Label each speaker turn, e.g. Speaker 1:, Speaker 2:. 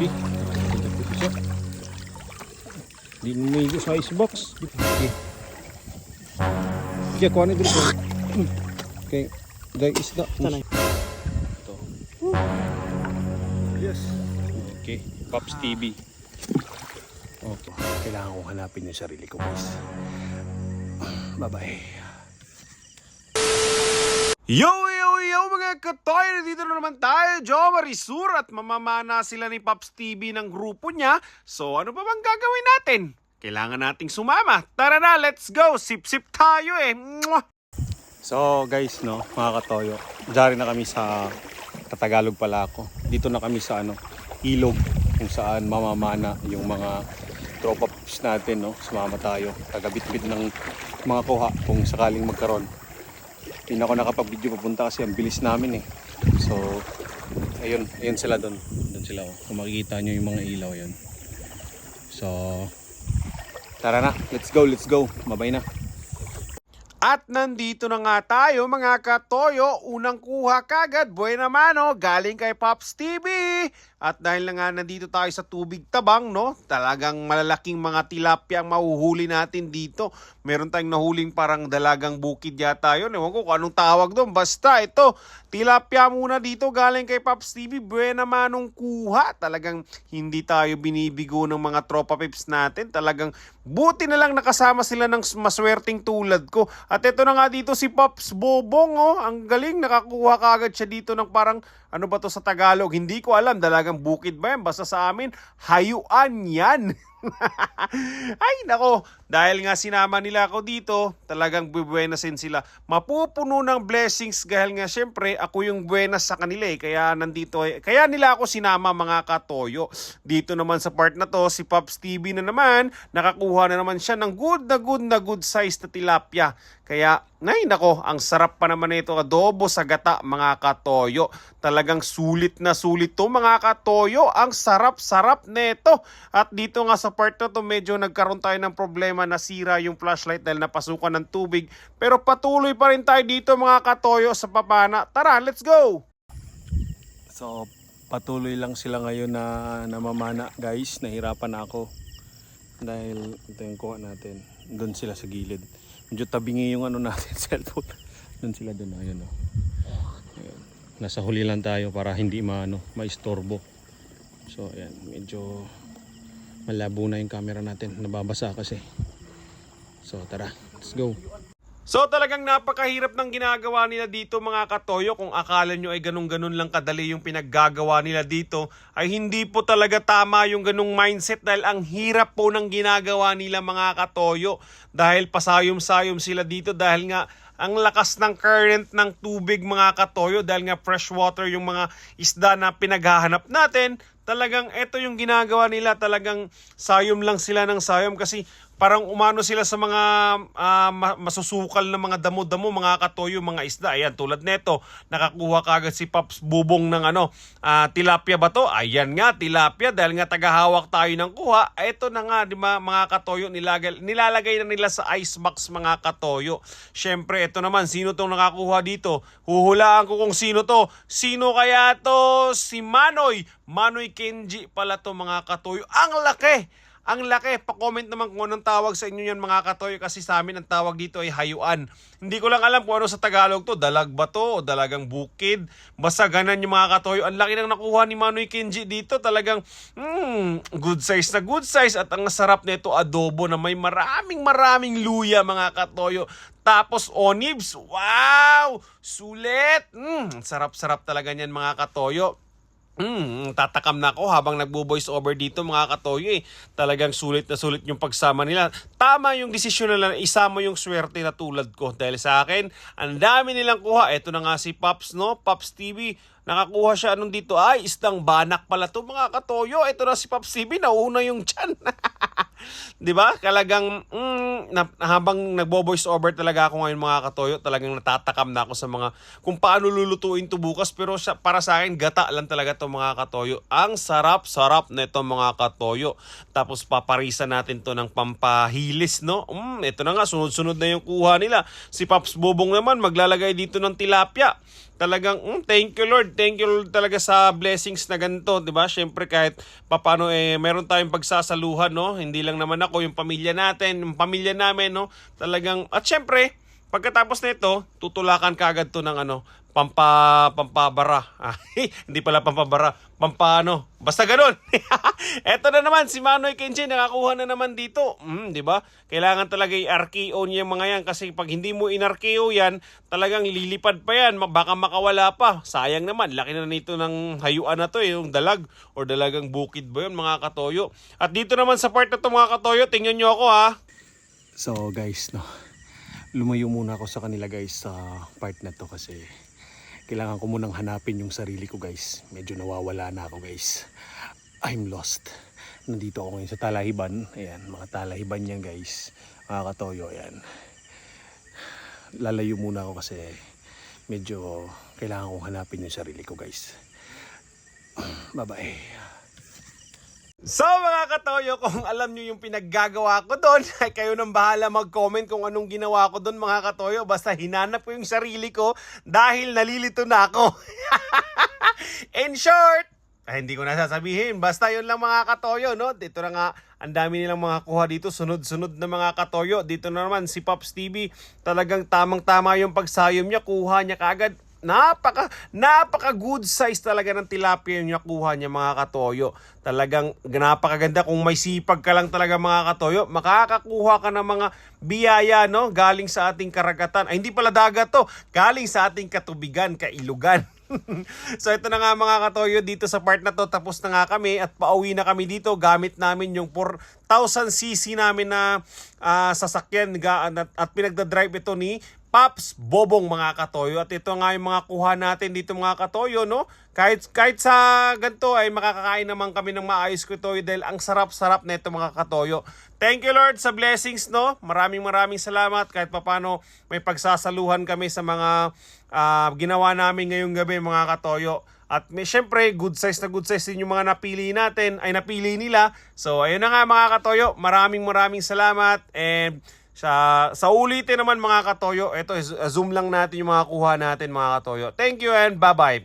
Speaker 1: TV. Ito siya. Di mo may sa icebox. Okay. Kuha na dito. Okay. Dahil isda.
Speaker 2: Tanay.
Speaker 1: Ito. Yes. Okay. Pops TV. Okay. Kailangan kong hanapin yung sarili ko guys. Bye-bye. Yo, yo, mga katoy! Dito na naman tayo, Joe Marisur at mamamana sila ni Pops TV ng grupo niya. So ano pa bang gagawin natin? Kailangan nating sumama. Tara na, let's go! Sip-sip tayo eh! Mwah! So guys, no, mga katoyo, dyan na kami sa Tatagalog pala ako. Dito na kami sa ano, ilog kung saan mamamana yung mga tropa natin, no? Sumama tayo. Tagabit-bit ng mga kuha kung sakaling magkaroon. Hindi na ako nakapag-video papunta kasi ang bilis namin eh. So, ayun, ayun sila doon. Doon sila oh. Kung makikita nyo yung mga ilaw yun. So, tara na. Let's go, let's go. Mabay na. At nandito na nga tayo mga katoyo, unang kuha kagad, buena mano, galing kay Pops TV. At dahil na nga nandito tayo sa tubig tabang, no, talagang malalaking mga tilapia ang mahuhuli natin dito. Meron tayong nahuling parang dalagang bukid yata yun. Ewan ko kung anong tawag doon. Basta ito, tilapia muna dito galing kay Pops TV. Buena manong kuha. Talagang hindi tayo binibigo ng mga tropa pips natin. Talagang buti na lang nakasama sila ng maswerteng tulad ko. At ito na nga dito si Pops Bobong. Oh. Ang galing, nakakuha kagad siya dito ng parang ano ba to sa Tagalog? Hindi ko alam. Dalagang bukid ba yan? Basta sa amin, hayuan yan. Ay, nako. Dahil nga sinama nila ako dito, talagang bubuenasin sila. Mapupuno ng blessings dahil nga syempre ako yung buenas sa kanila eh. Kaya nandito eh. Kaya nila ako sinama mga katoyo. Dito naman sa part na to, si Pops TV na naman, nakakuha na naman siya ng good na good na good size na tilapia. Kaya, nay nako, ang sarap pa naman nito adobo sa gata mga katoyo. Talagang sulit na sulit to mga katoyo. Ang sarap-sarap nito. At dito nga sa part na to, medyo nagkaroon tayo ng problema nasira yung flashlight dahil napasukan ng tubig. Pero patuloy pa rin tayo dito mga katoyo sa papana. Tara, let's go! So, patuloy lang sila ngayon na namamana guys. Nahirapan na ako. Dahil ito yung natin. Doon sila sa gilid. Medyo tabingi yung ano natin, cellphone. Doon sila doon, ayun o. Ayun. Nasa huli lang tayo para hindi maano, maistorbo. So, ayan, medyo malabo na yung camera natin. Nababasa kasi. So, tara, let's go. So talagang napakahirap ng ginagawa nila dito mga katoyo kung akala nyo ay ganun-ganun lang kadali yung pinaggagawa nila dito ay hindi po talaga tama yung ganung mindset dahil ang hirap po ng ginagawa nila mga katoyo. Dahil pasayom-sayom sila dito dahil nga ang lakas ng current ng tubig mga katoyo dahil nga fresh water yung mga isda na pinaghahanap natin. Talagang ito yung ginagawa nila talagang sayom lang sila ng sayom kasi parang umano sila sa mga ma- masusukal na mga damo-damo, mga katoyo, mga isda. Ayan, tulad neto, nakakuha kagad si Pops Bubong ng ano, ah, tilapia ba to? Ayan nga, tilapia dahil nga tagahawak tayo ng kuha. Ito na nga, di ba, mga katoyo, nilagay, nilalagay na nila sa icebox mga katoyo. Syempre, ito naman, sino tong nakakuha dito? Huhulaan ko kung sino to. Sino kaya to? Si Manoy. Manoy Kenji pala to mga katoyo. Ang laki! Ang laki, pa-comment naman kung anong tawag sa inyo yan mga katoy kasi sa amin ang tawag dito ay hayuan. Hindi ko lang alam kung ano sa Tagalog to, dalag ba to o dalagang bukid. Basta ganan yung mga katoy. Ang laki nang nakuha ni Manoy Kenji dito, talagang mm, good size na good size at ang sarap nito adobo na may maraming maraming luya mga katoyo. Tapos onibs, wow! Sulit! Mm, sarap-sarap talaga niyan mga katoyo. Hmm, tatakam na ako habang nagbo-voice over dito mga katoyo eh. Talagang sulit na sulit yung pagsama nila. Tama yung desisyon nila isama yung swerte na tulad ko. Dahil sa akin, ang dami nilang kuha. Ito na nga si Pops, no? Pops TV. Nakakuha siya anong dito. Ay, isdang banak pala to mga katoyo. Ito na si Pops TV. Nauna yung tiyan. Di ba? Talagang mm, na, habang nagbo-voice over talaga ako ngayon mga katoyo, talagang natatakam na ako sa mga kung paano lulutuin to bukas pero sa, para sa akin gata lang talaga to mga katoyo. Ang sarap-sarap nito mga katoyo. Tapos paparisa natin to ng pampahilis, no? Mm, ito na nga sunod-sunod na yung kuha nila. Si Pops Bobong naman maglalagay dito ng tilapia. Talagang mm, thank you Lord. Thank you Lord talaga sa blessings na ganito, 'di ba? Syempre kahit papano eh meron tayong pagsasaluhan, no? Hindi lang naman ako, yung pamilya natin, yung pamilya namin, no? Talagang at syempre, pagkatapos nito, tutulakan kaagad to ng ano, pampa pampabara. Hindi pala pampabara, pampano. Basta ganun. Eto na naman si Manoy Kenji nakakuha na naman dito. Mm, 'di ba? Kailangan talaga i-RKO niya mga yan kasi pag hindi mo in-RKO yan, talagang lilipad pa yan, baka makawala pa. Sayang naman, laki na nito ng hayuan na to, eh, yung dalag or dalagang bukid ba yun mga katoyo. At dito naman sa part na to mga katoyo, tingnan nyo ako ha.
Speaker 2: So guys, no, lumayo muna ako sa kanila guys sa part na to kasi kailangan ko munang hanapin yung sarili ko guys. Medyo nawawala na ako guys. I'm lost. Nandito ako ngayon sa Talahiban. Ayan, mga Talahiban yan guys. Mga katoyo, ayan. Lalayo muna ako kasi medyo kailangan kong hanapin yung sarili ko guys. Bye-bye.
Speaker 1: So mga katoyo, kung alam nyo yung pinaggagawa ko doon, ay kayo nang bahala mag-comment kung anong ginawa ko doon mga katoyo. Basta hinanap ko yung sarili ko dahil nalilito na ako. In short, ay, hindi ko na sasabihin. Basta yun lang mga katoyo, no? Dito na nga, ang dami nilang mga kuha dito. Sunod-sunod na mga katoyo. Dito na naman, si Pops TV, talagang tamang-tama yung pagsayom niya. Kuha niya kagad. Napaka, napaka good size talaga ng tilapia yung nakuha niya mga katoyo. Talagang napakaganda kung may sipag ka lang talaga mga katoyo. Makakakuha ka ng mga biyaya no galing sa ating karagatan. Ay hindi pala dagat to, galing sa ating katubigan, kailugan. so ito na nga mga katoyo dito sa part na to tapos na nga kami at pauwi na kami dito gamit namin yung 4,000cc namin na ah, sasakyan at, at pinagdadrive ito ni Paps Bobong mga katoyo. At ito nga yung mga kuha natin dito mga katoyo no? Kahit kahit sa ganito ay makakakain naman kami ng maayos ko ito dahil ang sarap-sarap na ito mga katoyo. Thank you Lord sa blessings no? Maraming maraming salamat. Kahit papano may pagsasaluhan kami sa mga ah, ginawa namin ngayong gabi mga katoyo. At may syempre good size na good size din yung mga napili natin ay napili nila. So ayun na nga mga katoyo. Maraming maraming salamat. And sa sa ulitin naman mga katoyo, ito zoom lang natin yung mga kuha natin mga katoyo. Thank you and bye-bye.